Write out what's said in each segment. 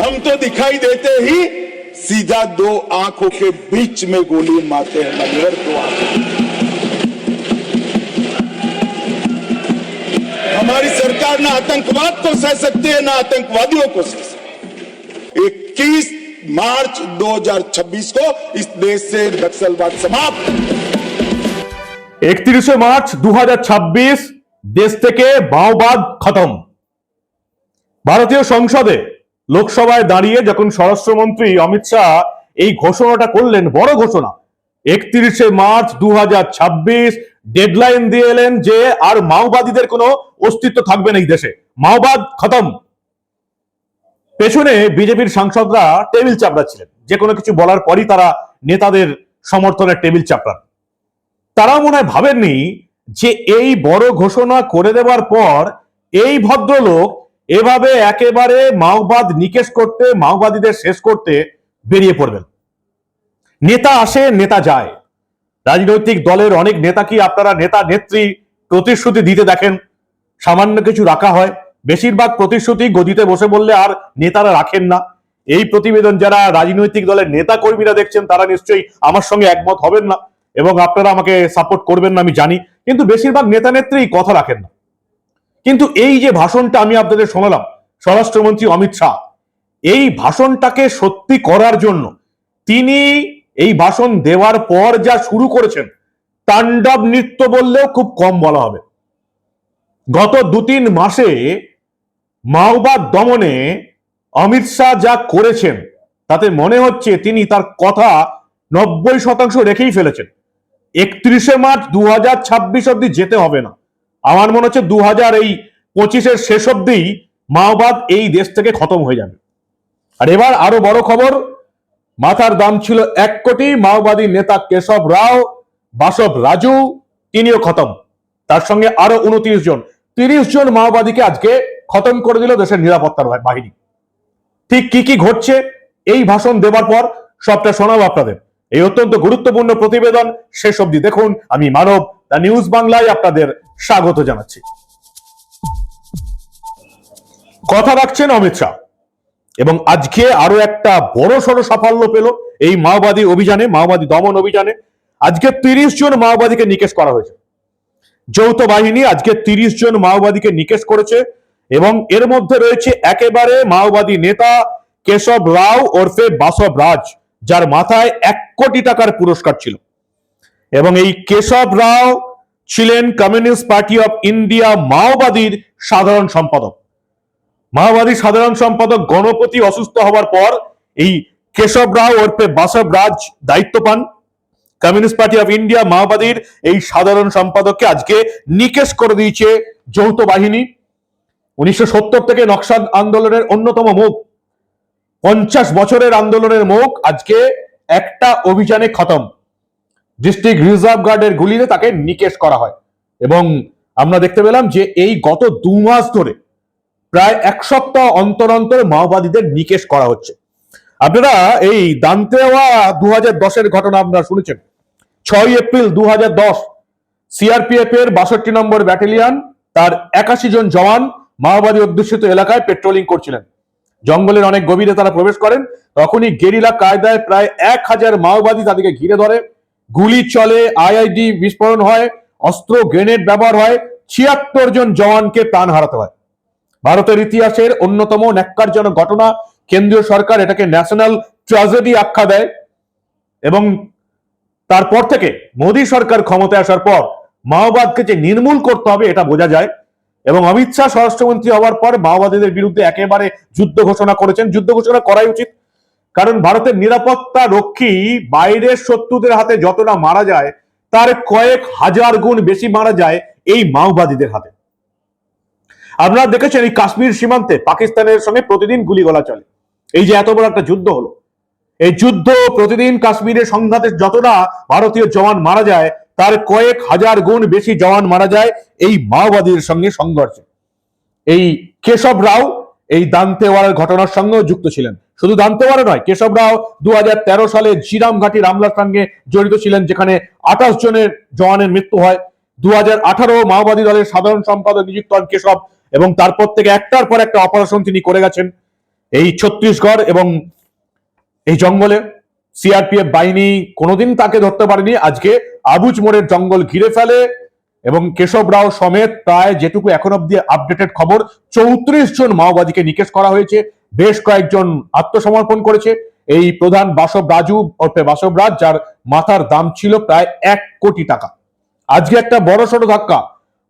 हम तो दिखाई देते ही सीधा दो आंखों के बीच में गोली मारते हैं मगर दो आंखों हमारी सरकार ना आतंकवाद को सह सकती है ना आतंकवादियों को सह सकती है इक्कीस मार्च 2026 को इस देश से नक्सलवाद समाप्त একত্রিশে মার্চ দু দেশ থেকে মাওবাদ খতম ভারতীয় সংসদে লোকসভায় দাঁড়িয়ে যখন স্বরাষ্ট্রমন্ত্রী অমিত শাহ এই ঘোষণাটা করলেন, বড় ঘোষণা, একত্রিশে মার্চ দু হাজার ছাব্বিশ ডেডলাইন দিয়ে এলেন যে আর মাওবাদীদের কোনো অস্তিত্ব থাকবে না এই দেশে। মাওবাদ খতম। পেছনে বিজেপির সাংসদরা টেবিল চাপড়াচ্ছিলেন। যে কোনো কিছু বলার পরই তারা নেতাদের সমর্থনে টেবিল চাপড়ান। তারা মনে হয় ভাবেননি যে এই বড় ঘোষণা করে দেওয়ার পর এই ভদ্রলোক এভাবে একেবারে মাওবাদ নিকেশ করতে, মাওবাদীদের শেষ করতে বেরিয়ে পড়বেন। নেতা আসে, নেতা যায়। রাজনৈতিক দলের অনেক নেতা কি আপনারা নেতা, নেত্রী প্রতিশ্রুতি দিতে দেখেন? সামান্য কিছু রাখা হয়। বেশিরভাগ প্রতিশ্রুতি গদিতে বসে বললে আর নেতারা রাখেন না। এই প্রতিবেদন যারা রাজনৈতিক দলের নেতা কর্মীরা দেখছেন, তারা নিশ্চয়ই আমার সঙ্গে একমত হবেন না। এবং আপনারা আমাকে সাপোর্ট করবেন না, আমি জানি। কিন্তু বেশিরভাগ নেতা, নেত্রী কথা রাখেন না। কিন্তু এই যে ভাষণটা আমি আপনাদের শোনালাম, স্বরাষ্ট্রমন্ত্রী অমিত শাহ, এই ভাষণটাকে সত্যি করার জন্য তিনি এই ভাষণ দেওয়ার পর যা শুরু করেছেন, তাণ্ডব নৃত্য বললেও খুব কম বলা হবে। গত দু তিন মাসে মাওবাদ দমনে অমিত শাহ যা করেছেন, তাতে মনে হচ্ছে তিনি তার কথা নব্বই শতাংশ রেখেই ফেলেছেন। একত্রিশে মার্চ দু হাজার ছাব্বিশ অব্দি যেতে হবে না। আমার মনে হচ্ছে দু হাজার এই পঁচিশের শেষ অব্দি মাওবাদ এই দেশ থেকে খতম হয়ে যাবে। আর এবার আরও বড় খবর, মাথার দাম ছিল এক কোটি, মাওবাদী নেতা কেশব রাও, বাসব রাজু, তিনিও খতম। তার সঙ্গে আরও উনত্রিশ জন। তিরিশ জন মাওবাদীকে আজকে খতম করে দিল দেশের নিরাপত্তার বাহিনী। ঠিক কি কি ঘটছে, এই ভাষণ দেবার পর সবটা শোনাবো আপনাদের। এই অত্যন্ত গুরুত্বপূর্ণ প্রতিবেদন শেষ অবধি দেখুন। আমি মানব দ্য নিউজ বাংলায় আপনাদের স্বাগত জানাচ্ছি। কথা রাখছেন অমিত শাহ। এবং আজকে আরও একটা বড় সড়ো সাফল্য পেল এই মাওবাদী অভিযানে, মাওবাদী দমন অভিযানে। আজকে তিরিশ জন মাওবাদীকে নিকেশ করা হয়েছে। যৌথ বাহিনী আজকে তিরিশ জন মাওবাদীকে নিকেশ করেছে এবং এর মধ্যে রয়েছে একেবারে মাওবাদী নেতা কেশব রাও ওরফে বাসব রাজ, যার মাথায় এক কোটি টাকার পুরস্কার ছিল। এবং এই কেশব রাও ছিলেন কমিউনিস্ট পার্টি অফ ইন্ডিয়া মাওবাদীর সাধারণ সম্পাদক। মাওবাদী সাধারণ সম্পাদক গণপতি অসুস্থ হওয়ার পর এই কেশব রাও ওরফে বাসব রাজ দায়িত্ব পান। কমিউনিস্ট পার্টি অফ ইন্ডিয়া মাওবাদীর এই সাধারণ সম্পাদককে আজকে নিকেশ করে দিয়েছে যৌথ বাহিনী। উনিশশো সত্তর থেকে নকশাদ আন্দোলনের অন্যতম মুখ। পঞ্চাশ বছরের আন্দোলনের মুখ আজকে একটা অভিযানে খতম। ডিস্ট্রিক্ট রিজার্ভ গার্ডের গুলিতে তাকে নিকেশ করা হয়। এবং আমরা দেখতে পেলাম যে এই গত দু মাস ধরে প্রায় এক সপ্তাহ অন্তর অন্তর মাওবাদীদের নিকেশ করা হচ্ছে। আপনারা এই দান্তেওয়া দু হাজার দশের ঘটনা আপনারা শুনেছেন। ছয় এপ্রিল দু হাজার দশ সিআরপিএফ এর বাষট্টি নম্বর ব্যাটালিয়ন তার একাশি জন জওয়ান মাওবাদী অধ্যুষিত এলাকায় পেট্রোলিং করছিলেন। জঙ্গলের অনেক গভীরে তারা প্রবেশ করেন। তখনই গেরিলা কায়দায় প্রায় এক হাজার মাওবাদী তাদেরকে ঘিরে ধরে। গুলি চলে, আইআইডি বিস্ফোরণ হয়, অস্ত্র, গ্রেনেড ব্যবহার হয়, ছিয়াত্তর জন জওয়ানকে প্রাণ হারাতে হয়। ভারতের ইতিহাসের অন্যতম ন্যাক্কারজনক ঘটনা, কেন্দ্রীয় সরকার এটাকে ন্যাশনাল ট্রাজেডি আখ্যা দেয় এবং তারপর থেকে মোদী সরকার ক্ষমতায় আসার পর মাওবাদকে যে নির্মূল করতে হবে এটা বোঝা যায় এবং অমিত শাহ স্বরাষ্ট্রমন্ত্রী হওয়ার পর মাওবাদীদের বিরুদ্ধে একেবারে যুদ্ধ ঘোষণা করেছেন। যুদ্ধ ঘোষণা করাই উচিত। কারণ ভারতের নিরাপত্তা রক্ষী বাইরের শত্রুদের হাতে যতটা মারা যায়, তার কয়েক হাজার গুণ বেশি মারা যায় এই মাওবাদীদের হাতে। আপনারা দেখেছেন এই কাশ্মীর সীমান্তে পাকিস্তানের সঙ্গে প্রতিদিন গুলিগোলা চলে। এই যে এত বড় একটা যুদ্ধ হলো। এই যুদ্ধ প্রতিদিন কাশ্মীরের সংঘাতে যতটা ভারতীয় জওয়ান মারা যায়, তার কয়েক হাজার গুণ বেশি জওয়ান মারা যায় এই মাওবাদীর সঙ্গে সংঘর্ষে। এই কেশব রাও এই দান্তেওয়ারের ঘটনার সঙ্গেও যুক্ত ছিলেন। শুধু দান্তেওয়ারে নয়, কেশব রাও দু হাজার তেরো সালে জিরাম ঘাটি হামলার সঙ্গে জড়িত ছিলেন, যেখানে আঠাশ জনের জওয়ানের মৃত্যু হয়। দুহাজার আঠারো মাওবাদী দলের সাধারণ সম্পাদক নিযুক্ত হন কেশব এবং তারপর থেকে একটার পর একটা অপারেশন তিনি করে গেছেন। এই ছত্তিশগড় এবং এই জঙ্গলে সিআরপিএফ বাহিনী কোনোদিন তাকে ধরতে পারেনি। আজকে আবুজ মোড়ের জঙ্গল ঘিরে ফেলে এবং কেশব রাও সমেত প্রায় যেটুকু এখন অব্দি আপডেটেড খবর, চৌত্রিশ জন মাওবাদীকে নিকেশ করা হয়েছে। বেশ কয়েকজন আত্মসমর্পণ করেছে। এই প্রধান বাসব রাজু অর্থে বাসব রাজ, যার মাথার দাম ছিল প্রায় এক কোটি টাকা। আজকে একটা বড় সড়ো ধাক্কা।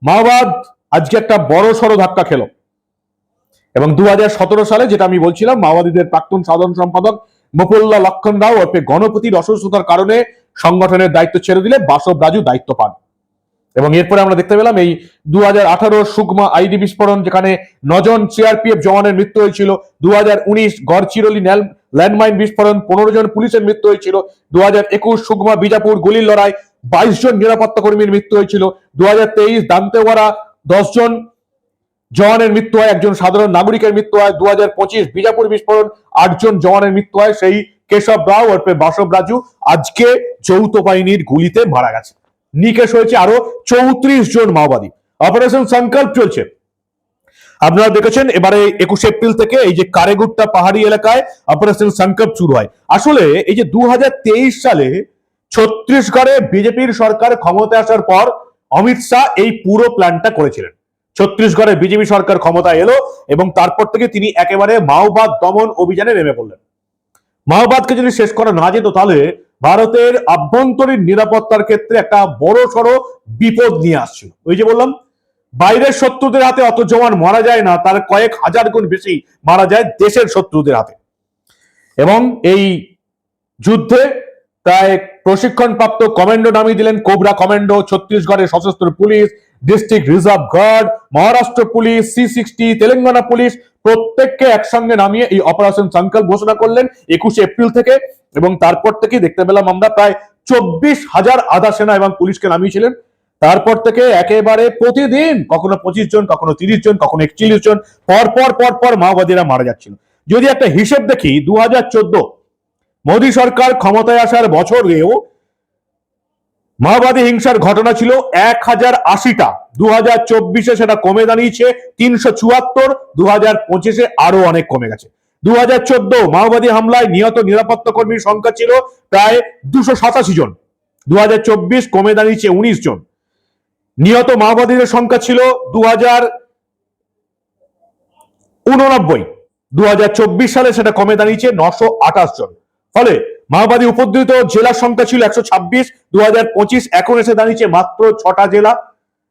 মাওবাদ আজকে একটা বড় সড়ো ধাক্কা খেলো। এবং দু হাজার সতেরো সালে যেটা আমি বলছিলাম, মাওবাদীদের প্রাক্তন সাধারণ সম্পাদক মুকুল্লা লক্ষণ রাও অর্থে গণপতির অসুস্থতার কারণে সংগঠনের দায়িত্ব ছেড়ে দিলে বাসব রাজু দায়িত্ব পান। এবং এরপরে আমরা দেখতে পেলাম এই দু হাজার আঠারো সুকমা আইডি বিস্ফোরণ, যেখানে নজন সিআরপিএফ জওয়ানের মৃত্যু হয়েছিল। দু হাজার উনিশ গড়চিরলি ল্যান্ডমাইন বিস্ফোরণ, পনেরো জন পুলিশের মৃত্যু হয়েছিল। দু হাজার একুশ সুকমা বিজাপুর গুলির লড়াই, বাইশ জন নিরাপত্তা কর্মীর মৃত্যু হয়েছিল। দু হাজার তেইশ দান্তেওয়াড়া, দশ জন জওয়ানের মৃত্যু হয়, একজন সাধারণ নাগরিকের মৃত্যু হয়। দু হাজার পঁচিশ বিজাপুর বিস্ফোরণ আটজন জওয়ানের মৃত্যু হয়। সেই কেশব রাও অর্পে বাসব রাজু আজকে যৌথ বাহিনীর গুলিতে মারা গেছে। নিকেশ হয়েছে আরও চৌত্রিশ জন মাওবাদী। অপারেশন সংকল্প চলছে। আপনারা দেখেছেন, এবারে একুশে এপ্রিল থেকে এই যে কারেগুট্টা পাহাড়ি এলাকায় অপারেশন সংকল্প শুরু হয়। আসলে এই যে দু হাজার তেইশ সালে ছত্তিশগড়ে বিজেপির সরকার ক্ষমতায় আসার পর অমিত শাহ এই পুরো প্ল্যানটা করেছিলেন। ছত্তিশগড়ে বিজেপি সরকার ক্ষমতায় এলো এবং তারপর থেকে তিনি একেবারে মাওবাদ দমন অভিযানে নেমে পড়লেন। মাওবাদকে যদি শেষ করা না যেত তাহলে ভারতের আভ্যন্তরীণ নিরাপত্তার ক্ষেত্রে একটা বড় সড়ো বিপদ নিয়ে আসছিল। ওই যে বললাম, বাইরের শত্রুদের হাতে অত জওয়ান মারা যায় না, তার কয়েক হাজার গুণ বেশি মারা যায় দেশের শত্রুদের হাতে। এবং এই যুদ্ধে প্রায় প্রশিক্ষণপ্রাপ্ত কমান্ডো নামিয়ে দিলেন, কোবরা কমান্ডো, ছত্তিশগড়ের সশস্ত্র police, district reserve guard, Maharashtra police, C sixty, Telangana police প্রত্যেককে একসঙ্গে নামিয়ে এই অপারেশন সংকল্প ঘোষণা করলেন একুশে এপ্রিল থেকে এবং তারপর থেকে দেখতে পেলাম আমরা প্রায় চব্বিশ হাজার আধা সেনা এবং পুলিশকে নামিয়েছিলেন। তারপর থেকে একেবারে প্রতিদিন কখনো পঁচিশ জন, কখনো তিরিশ জন, কখনো একচল্লিশ জন, পর পর পর পর মাওবাদীরা মারা যাচ্ছিল। যদি একটা হিসেব দেখি দু হাজার চোদ্দ, মোদী সরকার ক্ষমতায় আসার বছরেও মাওবাদী হিংসার ঘটনা ছিল এক হাজার আশিটা। দু হাজার চব্বিশে সেটা কমে দাঁড়িয়েছে তিনশো চুয়াত্তর দু হাজার পঁচিশে আরও অনেক কমে গেছে। দু হাজার চোদ্দ মাওবাদী হামলায় নিহত নিরাপত্তা কর্মীর সংখ্যা ছিল প্রায় দুশো সাতাশি জন। দু হাজার চব্বিশ কমে দাঁড়িয়েছে উনিশ জন। নিহত মাওবাদীদের সংখ্যা ছিল দু হাজার উননব্বই দু সালে সেটা কমে দাঁড়িয়েছে নশো আঠাশ জন। ফলে মাওবাদী উপদ্রুত জেলার সংখ্যা ছিল একশো ছাব্বিশ দু এখন এসে দাঁড়িয়েছে মাত্র ছটা জেলা।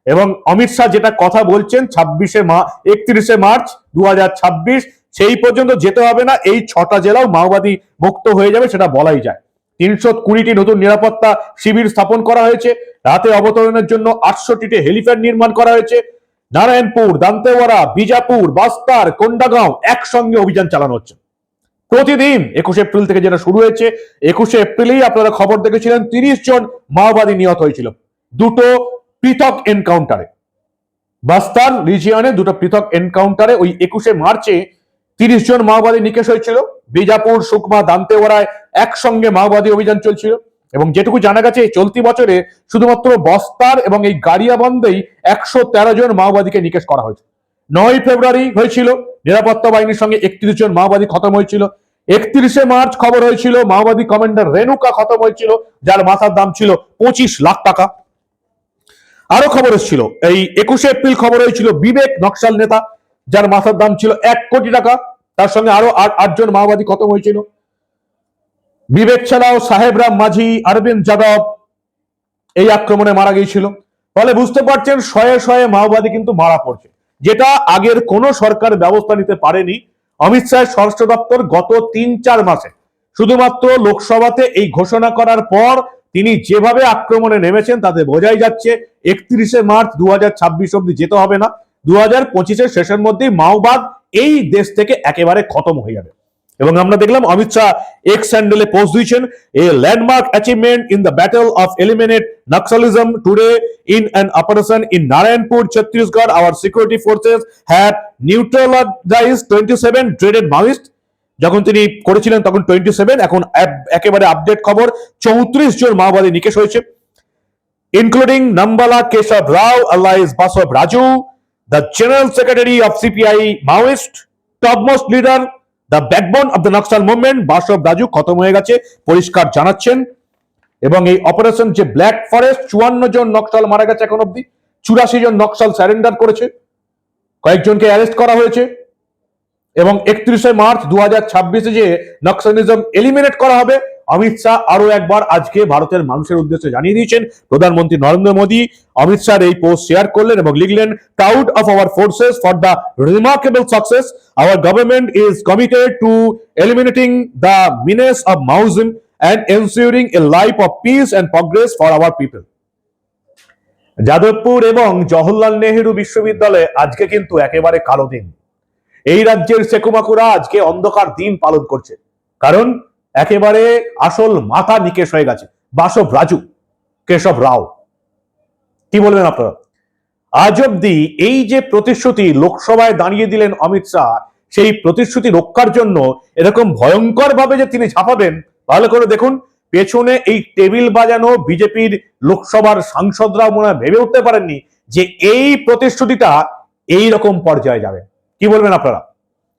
এবং অমিত শাহ যেটা কথা বলছেন, ছাব্বিশে মা, একত্রিশে মার্চ দু হাজার ছাব্বিশ, সেই পর্যন্ত যেতে হবে না, এই ছটা জেলাও মাওবাদী মুক্ত হয়ে যাবে সেটা বলাই যায়। তিনশো কুড়িটি নতুন নিরাপত্তা শিবির স্থাপন করা হয়েছে, রাতে অবতরণের জন্য আটষট্টিটি হেলিপ্যাড নির্মাণ করা হয়েছে। নারায়ণপুর, দান্তেওয়াড়া, বিজাপুর, বাস্তার, কোন্ডাগাঁও একসঙ্গে অভিযান চালানো হচ্ছে। প্রতিদিন একুশে এপ্রিল থেকে যেটা শুরু হয়েছে, একুশে এপ্রিলেই আপনারা খবর দেখেছিলেন, তিরিশ জন মাওবাদী নিহত হয়েছিল। দুটো পৃথক এনকাউন্টারে। বাস্তার রিজিয়নে দুটো পৃথক এনকাউন্টারে ওই একুশে মার্চে তিরিশ জন মাওবাদী নিকেশ হয়েছিল। বিজাপুর, সুকমা, দান্তেওয়াড়ায় একসঙ্গে মাওবাদী অভিযান চলছিল। এবং যেটুকু জানা গেছে চলতি বছরে শুধুমাত্র বস্তার এবং এই গাড়িয়াবন্দেই একশো তেরো জন মাওবাদীকে নিকেশ করা হয়েছে। নয় ফেব্রুয়ারি হয়েছিল, নিরাপত্তা বাহিনীর সঙ্গে একত্রিশ জন মাওবাদী খতম হয়েছিল। একত্রিশে মার্চ খবর হয়েছিল, মাওবাদী কমান্ডার রেণুকা খতম হয়েছিল, যার মাথার দাম ছিল পঁচিশ লাখ টাকা। আরও খবর এসেছিল, এই একুশে এপ্রিল খবর হয়েছিল বিবেক নকশাল নেতা, যার মাথার দাম ছিল এক কোটি টাকা, তার সঙ্গে আরও আটজন মাওবাদী খতম হয়েছিল। বিবেক ছাড়াও সাহেবরাম মাঝি, অরবিন্দ যাদব এই আক্রমণে মারা গিয়েছিল। ফলে বুঝতে পারছেন, শয়ে শয়ে মাওবাদী কিন্তু মারা পড়ছে। যেটা আগের কোন সরকার ব্যবস্থা নিতে পারেনি অমিত শাহের স্বরাষ্ট্র দপ্তর গত তিন চার মাসে শুধুমাত্র লোকসভাতে এই ঘোষণা করার পর তিনি যেভাবে আক্রমণে নেমেছেন তাতে বোঝাই যাচ্ছে একত্রিশে মার্চ দু হাজার ছাব্বিশ অব্দি যেতে হবে না। দু হাজার পঁচিশের শেষের মধ্যেই মাওবাদ এই দেশ থেকে একেবারে খতম হয়ে যাবে। এবং আমরা দেখলাম অমিত শাহ এক্স হ্যান্ডেলে পোস্ট দিয়েছেন। A landmark achievement in the battle of eliminate Naxalism today in an operation in Narayanpur Chhattisgarh our security forces had neutralize twenty seven dreaded Maoist যখন তিনি করেছিলেন তখন টোয়েন্টি সেভেন এখন একেবারে আপডেট খবর চৌত্রিশ জন মাওবাদী নিকেশ হয়েছে। Including Nambala Keshav Rao alias Basava Raju the general secretary of CPI Maoist, topmost leader the backbone of the Naxal movement Basava Raju খতম হয়ে গেছে, পরিষ্কার জানাচ্ছেন। এবং এই অপারেশন যে ব্ল্যাক ফরেস্ট চুয়ান্ন জন নকশাল মারা গেছে এখন অব্দি চুরাশি জন নকশাল স্যারেন্ডার করেছে, কয়েকজনকে অ্যারেস্ট করা হয়েছে। এবং একত্রিশে মার্চ দু হাজার ছাব্বিশে যে নকশালিজম এলিমিনেট করা হবে অমিত শাহ আরও একবার আজকে ভারতের মানুষের উদ্দেশ্যে জানিয়ে দিয়েছেন, প্রধানমন্ত্রী নরেন্দ্র মোদী অমিত শাহ এই পোস্ট শেয়ার করলেন এবং লিখলেন proud of our forces for the remarkable success our government is committed to eliminating the menace of Maoism and ensuring a life of peace and progress for our people. Jadavpur এবং জওহরলাল নেহেরু বিশ্ববিদ্যালয়ে আজকে কিন্তু একেবারে কালো দিন এই রাজ্যের সেকুমাকুরা আজকে অন্ধকার দিন পালন করছে কারণ একেবারে আসল মাথা নিকেশ হয়ে গেছে। বাসব রাজু, কেশব রাও। কি বলবেন আপনারা? আজ অব্দি এই যে প্রতিশ্রুতি লোকসভায় দাঁড়িয়ে দিলেন অমিত শাহ, সেই প্রতিশ্রুতি রক্ষার জন্য এরকম ভয়ঙ্কর ভাবে যে তিনি ঝাঁপাবেন ভালো করে দেখুন, পেছনে এই টেবিল বাজানো বিজেপির লোকসভার সাংসদরা মনে ভেবে উঠতে পারেননি যে এই প্রতিশ্রুতিটা এই রকম পর্যায়ে যাবে। কি বলবেন আপনারা?